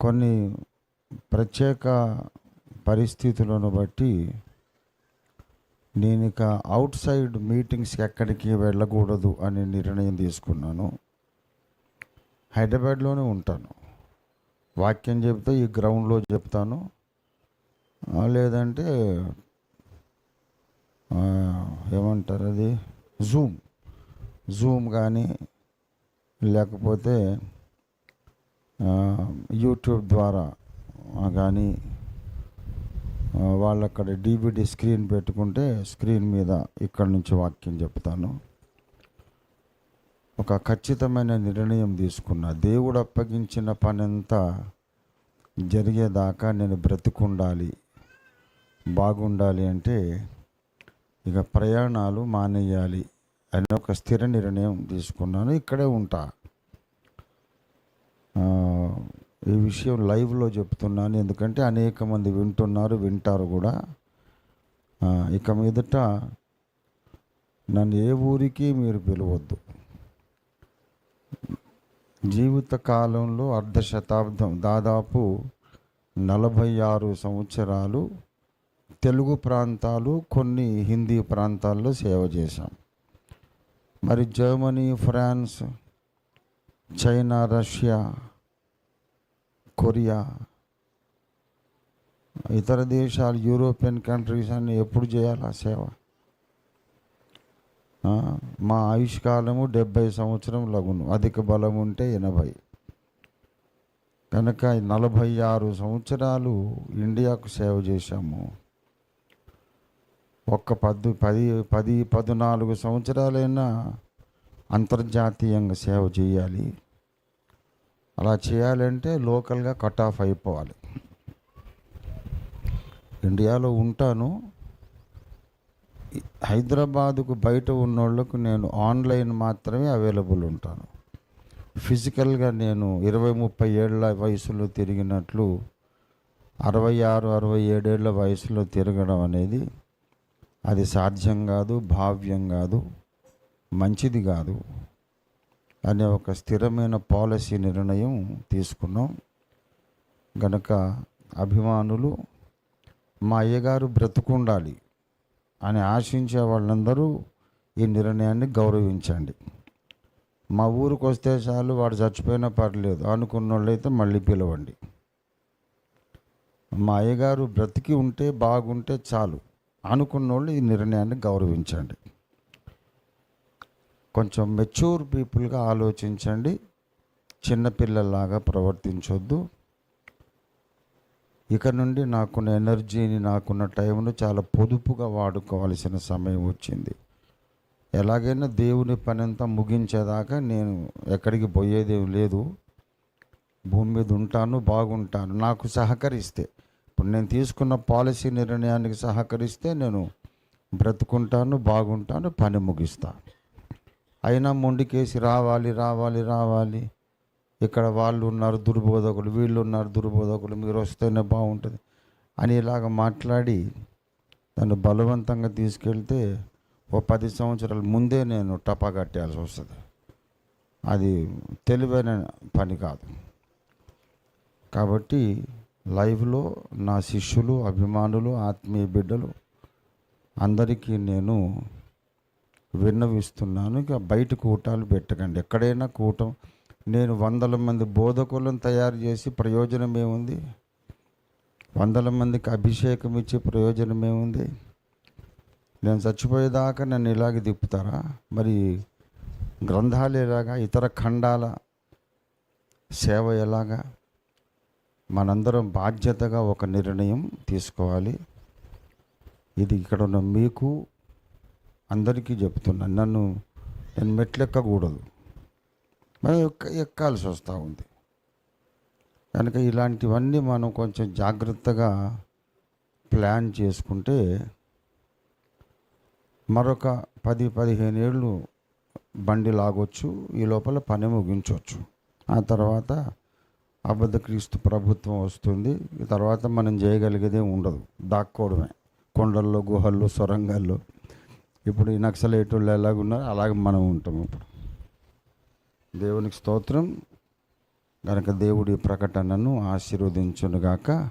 కొన్ని ప్రత్యేక పరిస్థితులను బట్టి నేను ఇక అవుట్ సైడ్ మీటింగ్స్ ఎక్కడికి వెళ్ళకూడదు అనే నిర్ణయం తీసుకున్నాను. హైదరాబాద్లోనే ఉంటాను. వాక్యం చెప్తే ఈ గ్రౌండ్లో చెప్తాను. లేదంటే ఏమంటారు అది? జూమ్. జూమ్ కానీ లేకపోతే యూట్యూబ్ ద్వారా కానీ వాళ్ళు అక్కడ డిబిడి స్క్రీన్ పెట్టుకుంటే స్క్రీన్ మీద ఇక్కడ నుంచి వాక్యం చెప్తాను. ఒక ఖచ్చితమైన నిర్ణయం తీసుకున్న దేవుడు అప్పగించిన పనంతా జరిగేదాకా నేను బ్రతికుండాలి బాగుండాలి అంటే ఇక ప్రయాణాలు మానేయాలి అనే ఒక స్థిర నిర్ణయం తీసుకున్నాను. ఇక్కడే ఉంటా ఆ, ఈ విషయం లైవ్లో చెప్తున్నాను. ఎందుకంటే అనేక మంది వింటున్నారు వింటారు కూడా. ఇక మీదట నన్ను ఏ ఊరికి మీరు పిలవద్దు. జీవిత కాలంలో అర్ధ శతాబ్దం దాదాపు నలభై ఆరు సంవత్సరాలు తెలుగు ప్రాంతాలు కొన్ని హిందీ ప్రాంతాల్లో సేవ చేశాం. మరి Germany France China Russia Korea ఇతర దేశాలు యూరోపియన్ కంట్రీస్ అన్ని ఎప్పుడు చేయాలి ఆ సేవ? మా ఆయుష్కాలము డెబ్బై సంవత్సరం లగును. అధిక బలం ఉంటే ఎనభై. కనుక నలభై ఆరు సంవత్సరాలు ఇండియాకు సేవ చేశాము. ఒక్క పద్దు పది పది పద్నాలుగు సంవత్సరాలైనా అంతర్జాతీయంగా సేవ చేయాలి. అలా చేయాలంటే లోకల్గా కట్ ఆఫ్ అయిపోవాలి. ఇండియాలో ఉంటాను. హైదరాబాదుకు బయట ఉన్నోళ్ళకు నేను ఆన్లైన్ మాత్రమే అవైలబుల్ ఉంటాను. ఫిజికల్గా నేను ఇరవై ముప్పై ఏళ్ళ వయసులో తిరిగినట్లు అరవై ఆరు అరవై ఏడేళ్ళ వయసులో తిరగడం అనేది అది సాధ్యం కాదు భావ్యం కాదు మంచిది కాదు. అనే ఒక స్థిరమైన పాలసీ నిర్ణయం తీసుకున్నాం. గనక అభిమానులు మా అయ్యగారు బ్రతుకుండాలి అని ఆశించే వాళ్ళందరూ ఈ నిర్ణయాన్ని గౌరవించండి. మా ఊరికి వస్తే చాలు వాడు చచ్చిపోయినా పర్లేదు అనుకున్న వాళ్ళైతే మళ్ళీ పిలవండి. మా అయ్యగారు బ్రతికి ఉంటే బాగుంటే చాలు అనుకున్న వాళ్ళు ఈ నిర్ణయాన్ని గౌరవించండి. కొంచెం మెచ్యూర్ పీపుల్గా ఆలోచించండి. చిన్నపిల్లల్లాగా ప్రవర్తించొద్దు. ఇక నుండి నాకున్న ఎనర్జీని నాకున్న టైంను చాలా పొదుపుగా వాడుకోవాల్సిన సమయం వచ్చింది. ఎలాగైనా దేవుని పని అంతా ముగించేదాకా నేను ఎక్కడికి పోయేదేం లేదు. భూమి మీద ఉంటాను బాగుంటాను. నాకు సహకరిస్తే ఇప్పుడు నేను తీసుకున్న పాలసీ నిర్ణయానికి సహకరిస్తే నేను బ్రతుకుంటాను బాగుంటాను పని ముగిస్తాను అయినా మొండికేసి రావాలి రావాలి రావాలి. ఇక్కడ వాళ్ళు ఉన్నారు దుర్బోధకులు వీళ్ళు ఉన్నారు దుర్బోధకులు మీరు వస్తేనే బాగుంటుంది. అని ఇలాగ మాట్లాడి నన్ను బలవంతంగా తీసుకెళ్తే ఓ పది సంవత్సరాల ముందే నేను టపా కట్టేయాల్సి వస్తుంది. అది తెలివైన పని కాదు. కాబట్టి లైవ్లో నా శిష్యులు అభిమానులు ఆత్మీయ బిడ్డలు అందరికీ నేను విన్నవిస్తున్నాను. ఇక బయట కూటాలు పెట్టకండి. ఎక్కడైనా కూటం. నేను వందల మంది బోధకులను తయారు చేసి ప్రయోజనం ఏముంది? వందల మందికి అభిషేకం ఇచ్చే ప్రయోజనం ఏముంది? నేను చచ్చిపోయేదాకా నన్ను ఇలాగే తిప్పుతారా? మరి గ్రంథాలు ఎలాగా? ఇతర ఖండాల సేవ ఎలాగా? మనందరం బాధ్యతగా ఒక నిర్ణయం తీసుకోవాలి. ఇది ఇక్కడ ఉన్న మీకు అందరికీ చెప్తున్నాను నన్ను నేను మెట్లెక్కకూడదు. మరి ఎక్క- ఎక్కాల్సి వస్తూ ఉంది. కనుక ఇలాంటివన్నీ మనం కొంచెం జాగ్రత్తగా ప్లాన్ చేసుకుంటే మరొక పది పదిహేను ఏళ్ళు బండి లాగొచ్చు ఈ లోపల పని ముగించవచ్చు ఆ తర్వాత అబద్ధ క్రీస్తు ప్రభుత్వం వస్తుంది తర్వాత మనం చేయగలిగేదే ఉండదు. దాక్కోవడమే. కొండల్లో గుహల్లో సొరంగాల్లో. ఇప్పుడు ఈ నక్సలైటోళ్ళు ఎలాగున్నారో అలాగే మనం ఉంటాం ఇప్పుడు. దేవునికి స్తోత్రం. కనుక దేవుడి ప్రకటనను ఆశీర్వదించునుగాక.